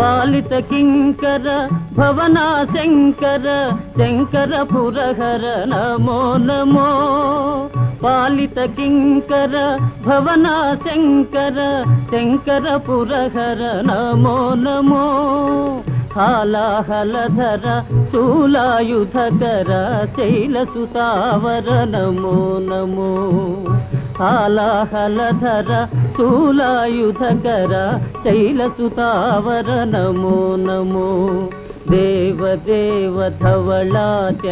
పాలిత కింకర భవనా శంకర శంకర పురహర నమో నమో. పాలిత కింకర భవనా శంకర శంకర పురహర నమో నమో. హాలాహలధర శూలాయుధకర శైలసుతావర నమో నమో. హాలాహలధర శూలాయుధకర శైలసుతావర నమో నమో దేవదేవ ధవళాచ